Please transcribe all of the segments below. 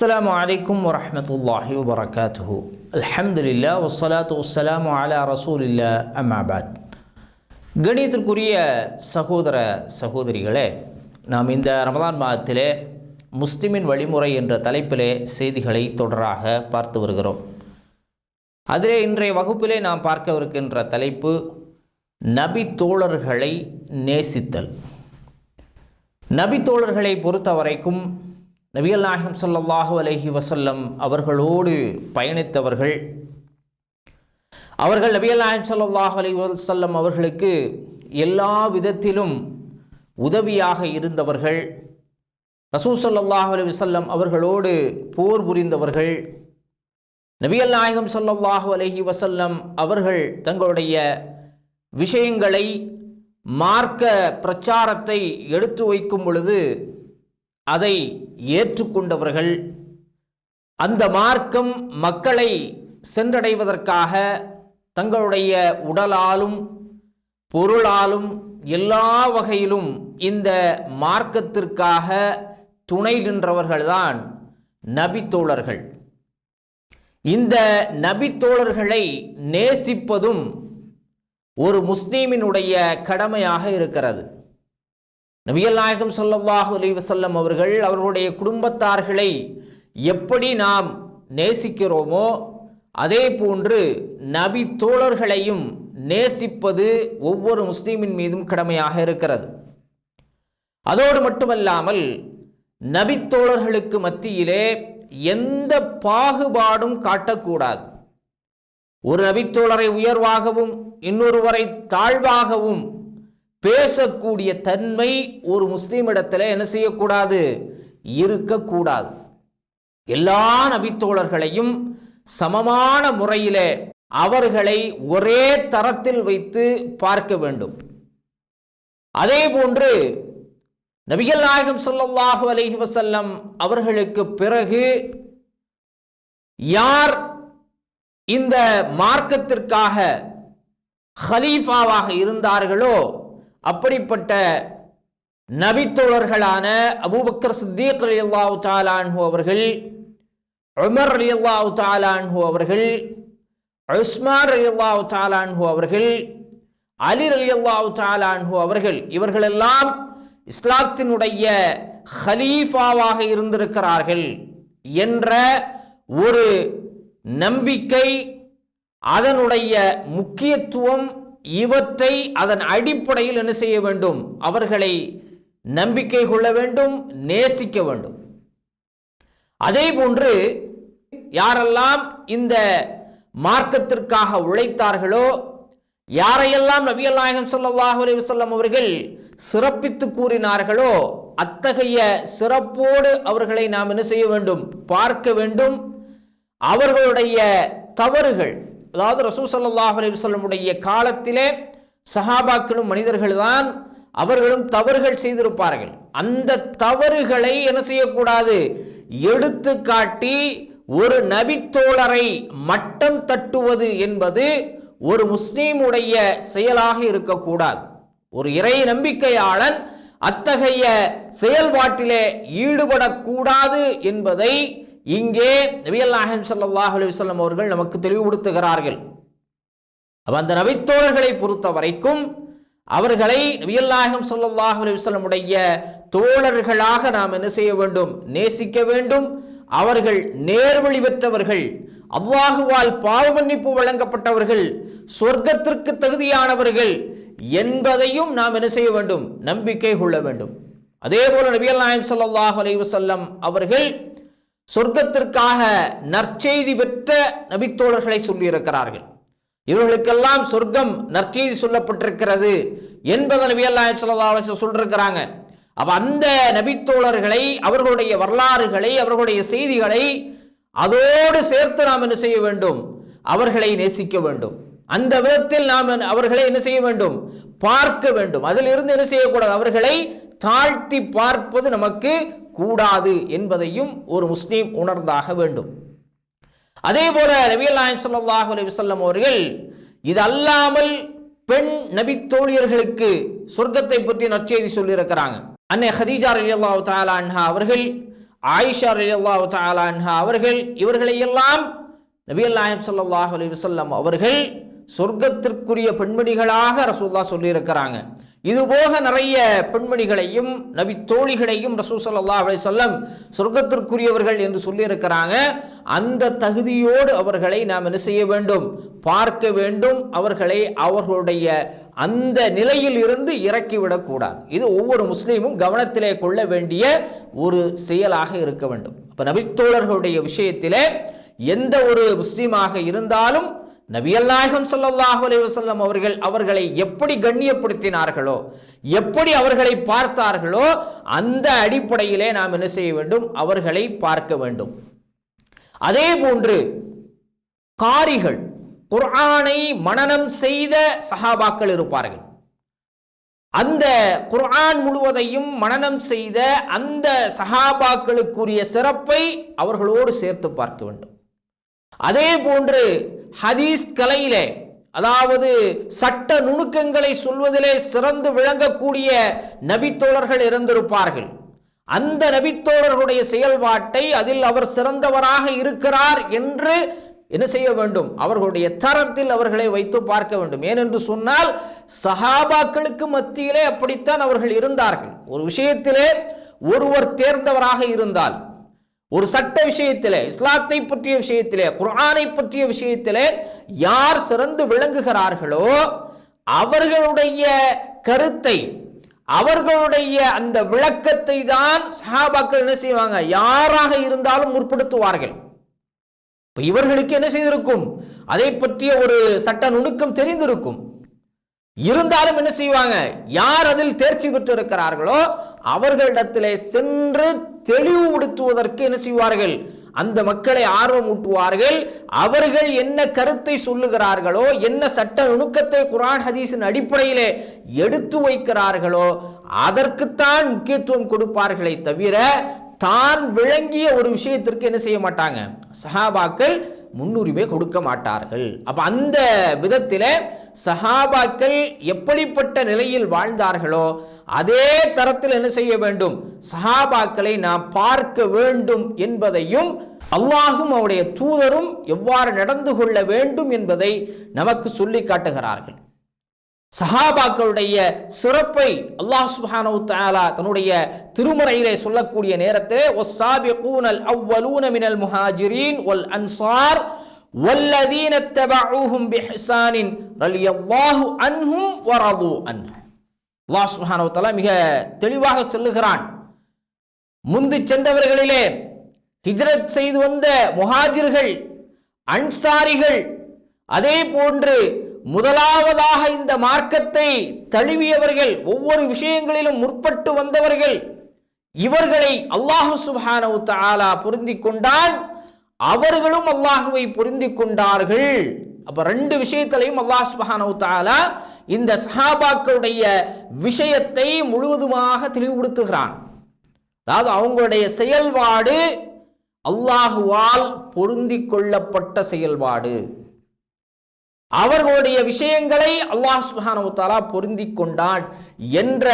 السلام عليكم ورحمة الله وبركاته الحمد لله والصلاة والسلام على رسول الله أما بعد கணியத்திற்குரிய சகோதர சகோதரிகளே நாம் இந்த ரமதான் மாதத்திலே முஸ்லிமின் வழிமுறை என்ற தலைப்பிலே செய்திகளை தொடராக பார்த்து வருகிறோம் அதிலே இன்றைய வகுப்பிலே நாம் பார்க்கவிருக்கின்ற தலைப்பு நபி தோழர்களை நேசித்தல் நபி தோழர்களை பொறுத்தவரைக்கும் நபிகள் நாயகம் ஸல்லல்லாஹு அலைஹி வசல்லம் அவர்களோடு பயணித்தவர்கள். அவர்கள் நபிகள் நாயகம் ஸல்லல்லாஹு அலி வசல்லம் அவர்களுக்கு எல்லா விதத்திலும் உதவியாக இருந்தவர்கள். ரசூ ஸல்லல்லாஹு அலி வசல்லம் அவர்களோடு போர் புரிந்தவர்கள். நபிகள் நாயகம் சொல்லல்லாஹு அலைஹி வசல்லம் அவர்கள் தங்களுடைய விஷயங்களை மார்க்க பிரச்சாரத்தை எடுத்து வைக்கும் பொழுது அதை ஏற்றுக்கொண்டவர்கள். அந்த மார்க்கம் மக்களை சென்றடைவதற்காக தங்களுடைய உடலாலும் பொருளாலும் எல்லா வகையிலும் இந்த மார்க்கத்திற்காக துணை நின்றவர்கள்தான் நபித்தோழர்கள். இந்த நபித்தோழர்களை நேசிப்பதும் ஒரு முஸ்லீமினுடைய கடமையாக இருக்கிறது. நபிகள் நாயகம் ஸல்லல்லாஹு அலி வசல்லம் அவர்கள் அவர்களுடைய குடும்பத்தார்களை எப்படி நாம் நேசிக்கிறோமோ அதே போன்று நபி தோழர்களையும் நேசிப்பது ஒவ்வொரு முஸ்லீமின் மீதும் கடமையாக இருக்கிறது. அதோடு மட்டுமல்லாமல் நபித்தோழர்களுக்கு மத்தியிலே எந்த பாகுபாடும் காட்டக்கூடாது. ஒரு நபித்தோழரை உயர்வாகவும் இன்னொருவரை தாழ்வாகவும் பேசக்கூடிய தன்மை ஒரு முஸ்லீமிடத்தில் என்ன செய்யக்கூடாது? இருக்கக்கூடாது. எல்லா நபித்தோழர்களையும் சமமான முறையிலே அவர்களை ஒரே தரத்தில் வைத்து பார்க்க வேண்டும். அதே போன்று நபிகள் நாயகம் ஸல்லல்லாஹு அலஹி வசல்லம் அவர்களுக்கு பிறகு யார் இந்த மார்க்கத்திற்காக ஹலீஃபாவாக இருந்தார்களோ அப்படிப்பட்ட நபித்தோழர்களான அபூபக்கர் சித்தீக் அலி அல்லாஹு தாலான்ஹு அவர்கள் உமர் அலி அல்லாஹு தாலான்ஹு அவர்கள் உஸ்மான் அலி அல்லாஹு தாலான்ஹு அவர்கள் அலி அலி அல்லாஹு தாலான்ஹு அவர்கள் இவர்களெல்லாம் இஸ்லாத்தினுடைய ஹலீஃபாவாக இருந்திருக்கிறார்கள் என்ற ஒரு நம்பிக்கை அதனுடைய முக்கியத்துவம் இவற்றை அதன் அடிப்படையில் என்ன செய்ய வேண்டும்? அவர்களை நம்பிக்கை கொள்ள வேண்டும் நேசிக்க வேண்டும். அதே போன்று யாரெல்லாம் இந்த மார்க்கத்திற்காக உழைத்தார்களோ யாரையெல்லாம் நபிகள் நாயகம் ஸல்லல்லாஹு அலைஹி வஸல்லம் அவர்கள் சிறப்பித்து கூறினார்களோ அத்தகைய சிறப்போடு அவர்களை நாம் என்ன செய்ய வேண்டும்? பார்க்க வேண்டும். அவர்களுடைய தவறுகள் அதாவது ரசூ சல்லாஹ் அலிவசல்லமுடைய காலத்திலே சஹாபாக்களும் மனிதர்கள் தான் அவர்களும் தவறுகள் செய்திருப்பார்கள். அந்த தவறுகளை என்ன செய்யக்கூடாது? எடுத்து காட்டி ஒரு நபித்தோழரை மட்டம் தட்டுவது என்பது ஒரு முஸ்லீமுடைய செயலாக இருக்கக்கூடாது. ஒரு இறை நம்பிக்கையாளன் அத்தகைய செயல்பாட்டிலே ஈடுபடக்கூடாது என்பதை இங்கே நபியல் நாயகம் ஸல்லல்லாஹு அவர்கள் நமக்கு தெளிவுபடுத்துகிறார்கள். அப்ப அந்த நபித்தோழர்களை பொறுத்த வரைக்கும் அவர்களை நபியல் நாயகம் ஸல்லல்லாஹு அலைஹி தோழர்களாக நாம் என்ன செய்ய வேண்டும்? நேசிக்க வேண்டும். அவர்கள் நேர்வழி பெற்றவர்கள் அவ்வாகுவால் பாவ மன்னிப்பு வழங்கப்பட்டவர்கள் சொர்க்கத்திற்கு தகுதியானவர்கள் என்பதையும் நாம் என்ன செய்ய வேண்டும்? நம்பிக்கை கொள்ள வேண்டும். அதே போல நபியல் நாயகம் சல்லாஹ் அலைவசல்லம் அவர்கள் சொர்க்கத்திற்காக நற்செய்தி பெற்ற நபித்தோழர்களை சொல்லியிருக்கிறார்கள். இவர்களுக்கெல்லாம் சொர்க்கம் நற்செய்தி சொல்லப்பட்டிருக்கிறது என்பதை நபி அல்லாஹ் சொல்லி சொல்லிருக்கிறாங்க அப்போ அந்த நபித்தோழர்களை அவர்களுடைய வரலாறுகளை அவர்களுடைய செய்திகளை அதோடு சேர்த்து நாம் என்ன செய்ய வேண்டும்? அவர்களை நேசிக்க வேண்டும். அந்த விதத்தில் நாம் அவர்களை என்ன செய்ய வேண்டும்? பார்க்க வேண்டும். அதில் இருந்து என்ன செய்யக்கூடாது? அவர்களை தாழ்த்தி பார்ப்பது நமக்கு கூடாது என்பதையும் ஒரு முஸ்லீம் உணர்ந்தாக வேண்டும். அதே போல நபியல் நாயம் சல்லாஹ் அலி வல்லம் அவர்கள் இது அல்லாமல் பெண் நபி தோழியர்களுக்கு சொர்க்கத்தை பற்றி நற்செய்தி சொல்லியிருக்கிறாங்க. அன்னை ஹதீஜா ரலியல்லாஹு தஆலா அன்ஹா அவர்கள் ஆயிஷா ரலியல்லாஹு தஆலா அன்ஹா அவர்கள் இவர்களை எல்லாம் நபிகள் நாயகம் ஸல்லல்லாஹு அலைஹி அவர்கள் சொர்க்கத்திற்குரிய பெண்மணிகளாக ரசூல்லா சொல்லியிருக்கிறாங்க. இதுபோக நிறைய பெண்மணிகளையும் நபி தோழிகளையும் ரசூல் ஸல்லல்லாஹு அலைஹி சொர்க்கத்திற்குரியவர்கள் என்று சொல்லியிருக்கிறாங்க. அந்த தகுதியோடு அவர்களை நாம் என்ன செய்ய வேண்டும்? பார்க்க வேண்டும். அவர்களை அவர்களுடைய அந்த நிலையில் இருந்து இறக்கிவிடக்கூடாது இது ஒவ்வொரு முஸ்லீமும் கவனத்திலே கொள்ள வேண்டிய ஒரு செயலாக இருக்க வேண்டும். இப்போ நபித்தோழர்களுடைய விஷயத்திலே எந்த ஒரு முஸ்லீமாக இருந்தாலும் நபியல் நாயகம் ஸல்லல்லாஹு அலி வசல்லம் அவர்கள் அவர்களை எப்படி கண்ணியப்படுத்தினார்களோ எப்படி அவர்களை பார்த்தார்களோ அந்த அடிப்படையிலே நாம் என்ன செய்ய வேண்டும்? அவர்களை பார்க்க வேண்டும். அதே போன்று காரிகள் குர்ஆனை மனநம் செய்த சஹாபாக்கள் இருப்பார்கள். அந்த குர்ஆன் முழுவதையும் மனநம் செய்த அந்த சஹாபாக்களுக்குரிய சிறப்பை அவர்களோடு சேர்த்து பார்க்க வேண்டும். அதே போன்று ஹதீஸ் கலையிலே அதாவது சட்ட நுணுக்கங்களை சொல்வதிலே சிறந்து விளங்கக்கூடிய நபித்தோழர்கள் இருந்திருப்பார்கள். அந்த நபித்தோழர்களுடைய செயல்பாட்டை அதில் அவர் சிறந்தவராக இருக்கிறார் என்று என்ன செய்ய வேண்டும்? அவர்களுடைய தரத்தில் அவர்களை வைத்து பார்க்க வேண்டும். ஏனென்று சொன்னால் சஹாபாக்களுக்கு மத்தியிலே அப்படித்தான் அவர்கள் இருந்தார்கள். ஒரு விஷயத்திலே ஒருவர் தேர்ந்தவராக இருந்தால் ஒரு சட்ட விஷயத்திலே இஸ்லாத்தை பற்றிய விஷயத்திலே குரானை பற்றிய விஷயத்திலே யார் சிறந்து விளங்குகிறார்களோ அவர்களுடைய கருத்தை அவர்களுடைய அந்த விளக்கத்தை தான் சஹாபாக்கள் என்ன செய்வாங்க? யாராக இருந்தாலும் முற்படுத்துவார்கள். இப்ப இவர்களுக்கு என்ன செய்திருக்கும்? அதை பற்றிய ஒரு சட்ட நுணுக்கம் தெரிந்திருக்கும். இருந்தாலும் என்ன செய்வாங்க? யார் அதில் தேர்ச்சி பெற்று இருக்கிறார்களோ அவர்களிடத்திலே சென்று தெளிவுபடுத்துவதற்கு என்ன செய்வார்கள்? அந்த மக்களை ஆர்வம் ஊட்டுவார்கள். அவர்கள் என்ன கருத்தை சொல்லுகிறார்களோ என்ன சட்ட நுணுக்கத்தை குரான் ஹதீஸின் அடிப்படையிலே எடுத்து வைக்கிறார்களோ அதற்குத்தான் முக்கியத்துவம் கொடுப்பார்களே தவிர தான் விளங்கிய ஒரு விஷயத்திற்கு என்ன செய்ய மாட்டாங்க? சஹாபாக்கள் முன்னுரிமை கொடுக்க மாட்டார்கள். அப்போ அந்த விதத்தில் சஹாபாக்கள் எப்படிப்பட்ட நிலையில் வாழ்ந்தார்களோ அதே தரத்தில் என்ன செய்ய வேண்டும்? சஹாபாக்களை நாம் பார்க்க வேண்டும் என்பதையும் அல்லாஹும் அவருடைய தூதரும் எவ்வாறு நடந்து கொள்ள வேண்டும் என்பதை நமக்கு சொல்லி காட்டுகிறார்கள். சஹாபாக்களுடைய சிறப்பை அல்லாஹ் சுஹானவு தாலா தன்னுடைய திருமறையிலே சொல்லக்கூடிய நேரத்திலே வஸ்ஸாபிகூனல் அவ்வலூன மினல் முஹாஜிரீன் வல் அன்சார் வல்லதீன தபஊஹும் பிஹ்சானின் ரலியல்லாஹு அன்ஹும் வரது அன் அல்லாஹ் சுஹானவு தாலா மிக தெளிவாக சொல்லுகிறான். முந்தி சென்றவர்களிலே ஹிஜ்ரத் செய்து வந்த முஹாஜிர்கள் அன்சாரிகள் அதே போன்று முதலாவதாக இந்த மார்க்கத்தை தழுவியவர்கள் ஒவ்வொரு விஷயங்களிலும் முற்பட்டு வந்தவர்கள் இவர்களை அல்லாஹு சுப்ஹானஹு தாலா பொருந்தி கொண்டான். அவர்களும் அல்லாஹுவை பொருந்தி கொண்டார்கள். அப்ப ரெண்டு விஷயத்திலையும் அல்லாஹ் சுப்ஹானஹு தாலா இந்த சஹாபாக்களுடைய விஷயத்தை முழுவதுமாக தெளிவுபடுத்துகிறான். அதாவது அவங்களுடைய செயல்பாடு அல்லாஹுவால் பொருந்திக் கொள்ளப்பட்ட செயல்பாடு. அவர்களுடைய விஷயங்களை அல்லாஹ் சுபானவுத்தாலா பொருந்தி கொண்டான் என்ற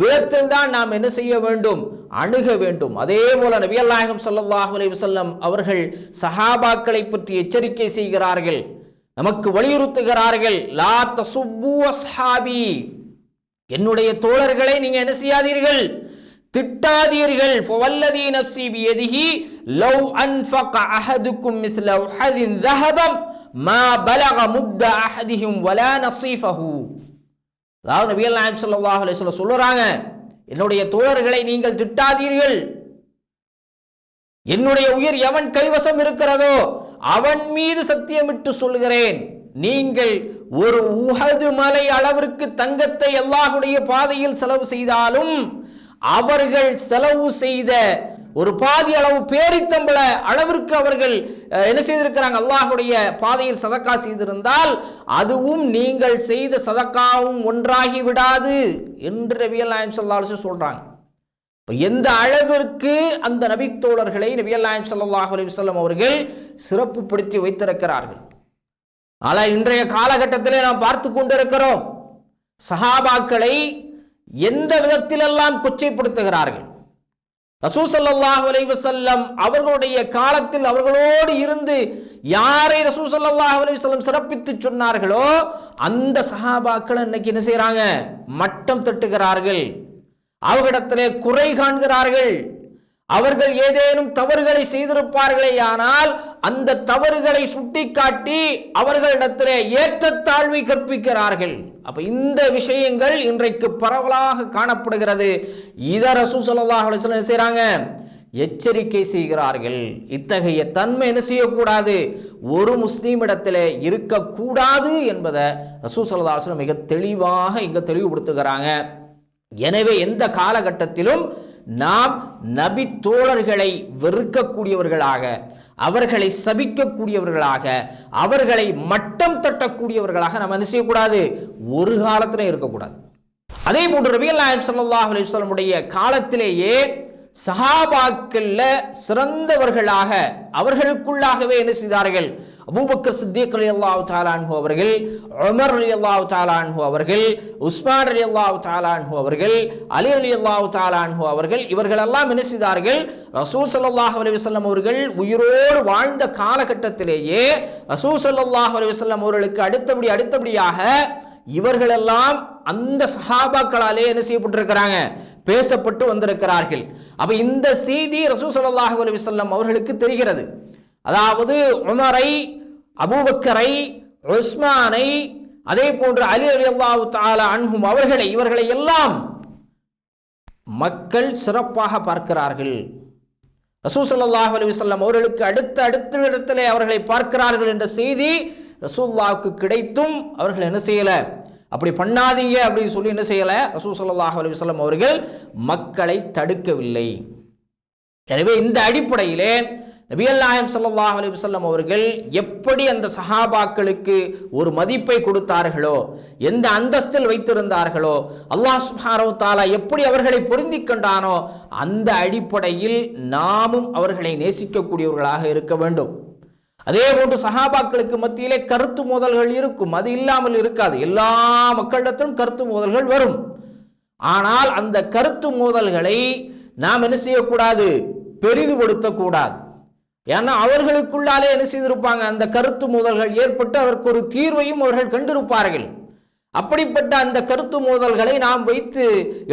விதத்தில் தான் நாம் என்ன செய்ய வேண்டும்? அணுக வேண்டும். அதே போல நபி அல்லாஹம் சல்லாஹ் அலி வசல்லம் அவர்கள் சஹாபாக்களை பற்றி எச்சரிக்கை செய்கிறார்கள். நமக்கு வலியுறுத்துகிறார்கள். லா தசுப்பு அஸ்ஹாபி. என்னுடைய தோழர்களை நீங்க என்ன செய்யாதீர்கள்? திட்டாதீர்கள். ஃபவல்லதி நப்சி பியதிஹி லவ் அன்ஃபக அஹதுக்கும் மிஸ்ல உஹதின் தஹபம். மா பலக முத்த அஹதிஹிம் வலா நசீஃபஹு. அதாவது நபிகள் நாயகம் ஸல்லல்லாஹு அலைஹி வஸல்லம் சொல்றாங்க என்னுடைய தோழர்களை நீங்கள் திட்டாதீர்கள். என்னுடைய உயிர் எவன் கைவசம் இருக்கிறதோ அவன் மீது சத்தியமிட்டு சொல்கிறேன் நீங்கள் ஒரு உகது மலை அளவிற்கு தங்கத்தை அல்லாஹுடைய பாதையில் செலவு செய்தாலும் அவர்கள் செலவு செய்த ஒரு பாதி அளவு பேரித்தம்பள அளவிற்கு அவர்கள் என்ன செய்திருக்கிறாங்க? அல்லாஹுடைய பாதையில் சதக்கா செய்திருந்தால் அதுவும் நீங்கள் செய்த சதக்காவும் ஒன்றாகி விடாது என்று ரவியல் நாயம் சல்லாஹ் சொல்றாங்க. இப்போ எந்த அளவிற்கு அந்த நபித்தோழர்களை நபியல் நாயம் சல்லாஹ் அலிவசல்லம் அவர்கள் சிறப்புப்படுத்தி வைத்திருக்கிறார்கள்? ஆனால் இன்றைய காலகட்டத்திலே நாம் பார்த்து கொண்டிருக்கிறோம் சஹாபாக்களை எந்த விதத்திலெல்லாம் கொச்சைப்படுத்துகிறார்கள்? ரசூசல்லாஹ் அலைவசல்லம் அவர்களுடைய காலத்தில் அவர்களோடு இருந்து யாரை ரசூசல்லாஹ் அலைவசல்லம் சிறப்பித்து சொன்னார்களோ அந்த சஹாபாக்கள் இன்னைக்கு என்ன செய்யறாங்க மட்டம் தட்டுகிறார்கள். அவர்களிடத்திலே குறை காண்கிறார்கள். அவர்கள் ஏதேனும் தவறுகளை செய்திருப்பார்களே ஆனால் அந்த தவறுகளை சுட்டிக்காட்டி அவர்களிடத்திலே ஏற்றத்தாழ்வை கற்பிக்கிறார்கள். அப்ப இந்த விஷயங்கள் இன்றைக்கு பரவலாக காணப்படுகிறது. இதர சூசலாக என்ன செய்யறாங்க எச்சரிக்கை செய்கிறார்கள். இத்தகைய தன்மை என்ன செய்யக்கூடாது? ஒரு முஸ்லீம் இடத்துல இருக்கக்கூடாது என்பதை ரசூசல்லாஸ்லம் மிக தெளிவாக இங்க தெளிவுபடுத்துகிறாங்க. எனவே எந்த காலகட்டத்திலும் நாம் நபி தோழர்களை வெறுக்கக்கூடியவர்களாக அவர்களை சபிக்கக்கூடியவர்களாக அவர்களை மட்டம் தட்டக்கூடியவர்களாக நம்ம என்ன செய்யக்கூடாது? ஒரு காலத்திலும் இருக்கக்கூடாது. அதே போன்று ரபியல் நாயம் ஸல்லல்லாஹு அலைஹி காலத்திலேயே சஹாபாக்கள்ல சிறந்தவர்களாக அவர்களுக்குள்ளாகவே என்ன செய்தார்கள்? அபூபக்கர் சித்திக் அலி அல்லாஹு தாலான்ஹு அவர்கள் உமர் அலி அல்லாஹு தாலான்ஹு அவர்கள் உஸ்மான் அலி அல்லாஹு தாலான்ஹு அவர்கள் அலி அலி அல்லாஹு தாலான்ஹு அவர்கள் இவர்களெல்லாம் என்ன செய்தார்கள்? ரசூல் சல்லாஹ் அலி வஸல்லம் அவர்கள் உயிரோடு வாழ்ந்த காலகட்டத்திலேயே ரசூல் சல்லாஹ் அலி வஸல்லம் அவர்களுக்கு அடுத்தபடி அடுத்தபடியாக இவர்களெல்லாம் அந்த சஹாபாக்களாலே என்ன செய்யப்பட்டிருக்கிறாங்க? பேசப்பட்டு வந்திருக்கிறார்கள். அப்ப இந்த செய்தி ரசூ சல்லாஹ் அலி வஸல்லம் அவர்களுக்கு தெரிகிறது. அதாவது உமரை அபூபக்கரை உஸ்மானை அதே போன்று அலி அலி அல்லாஹு தாலா அன்ஹும் அவர்களை இவர்களை எல்லாம் மக்கள் சிறப்பாக பார்க்கிறார்கள். ரசூ ஸல்லல்லாஹு அலைஹி அவர்களுக்கு அடுத்த அடுத்த இடத்திலே அவர்களை பார்க்கிறார்கள் என்ற செய்தி ரசூல்லாவுக்கு கிடைத்தும் அவர்கள் என்ன செய்யல? அப்படி பண்ணாதீங்க அப்படின்னு சொல்லி என்ன செய்யல? ரசூ சல்லாஹ் அலி வல்லம் அவர்கள் மக்களை தடுக்கவில்லை. எனவே இந்த அடிப்படையிலே நபிகள் நாயம் சல்லாஹ் அலைஹி அவர்கள் எப்படி அந்த சஹாபாக்களுக்கு ஒரு மதிப்பை கொடுத்தார்களோ எந்த அந்தஸ்தில் வைத்திருந்தார்களோ அல்லாஹ் சுப்ஹானஹு தாலா எப்படி அவர்களை பொருந்திக் கொண்டானோ அந்த அடிப்படையில் நாமும் அவர்களை நேசிக்கக்கூடியவர்களாக இருக்க வேண்டும். அதே போன்று சஹாபாக்களுக்கு மத்தியிலே கருத்து மோதல்கள் இருக்கும். அது இல்லாமல் இருக்காது. எல்லா மக்களிடத்திலும் கருத்து மோதல்கள் வரும். ஆனால் அந்த கருத்து மோதல்களை நாம் என்ன செய்யக்கூடாது? பெரிதுபடுத்தக்கூடாது. ஏன்னா அவர்களுக்குள்ளாலே என்ன செய்திருப்பாங்க? அந்த கருத்து மோதல்கள் ஏற்பட்டு அதற்கு ஒரு தீர்வையும் அவர்கள் கண்டிருப்பார்கள். அப்படிப்பட்ட அந்த கருத்து மோதல்களை நாம் வைத்து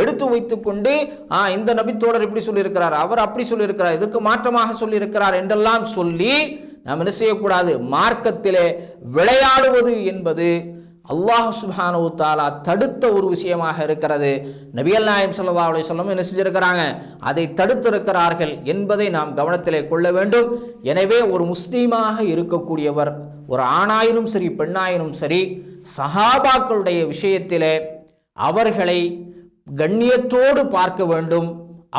எடுத்து வைத்துக்கொண்டு ஆ இந்த நபித்தோழர் இப்படி சொல்லியிருக்கிறார் அவர் அப்படி சொல்லியிருக்கிறார் இதற்கு மாற்றமாக சொல்லியிருக்கிறார் என்றெல்லாம் சொல்லி நாம் என்ன செய்யக்கூடாது? மார்க்கத்திலே விளையாடுவது என்பது அல்லாஹ் சுபானு தாலா தடுத்த ஒரு விஷயமாக இருக்கிறது. நபியல் நாயம் சல்லா அலி சொல்லம் என்ன செஞ்சிருக்கிறாங்க? அதை தடுத்திருக்கிறார்கள் என்பதை நாம் கவனத்திலே கொள்ள வேண்டும். எனவே ஒரு முஸ்லீமாக இருக்கக்கூடியவர் ஒரு ஆணாயினும் சரி பெண்ணாயினும் சரி சஹாபாக்களுடைய விஷயத்திலே அவர்களை கண்ணியத்தோடு பார்க்க வேண்டும்.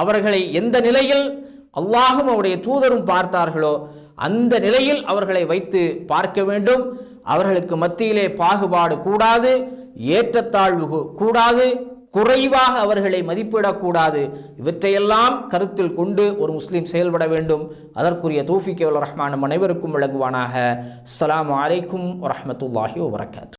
அவர்களை எந்த நிலையில் அல்லாஹும் அவருடைய தூதரும் பார்த்தார்களோ அந்த நிலையில் அவர்களை வைத்து பார்க்க வேண்டும். அவர்களுக்கு மத்தியிலே பாகுபாடு கூடாது ஏற்றத்தாழ்வு கூடாது குறைவாக அவர்களை மதிப்பிடக்கூடாது. இவற்றையெல்லாம் கருத்தில் கொண்டு ஒரு முஸ்லீம் செயல்பட வேண்டும். அதற்குரிய தூஃபிக் ரஹ்மான் அனைவருக்கும் விளங்குவானாக அஸ்லாம் வலைக்கும் வரமத்துல்லாஹி வபரகாத்து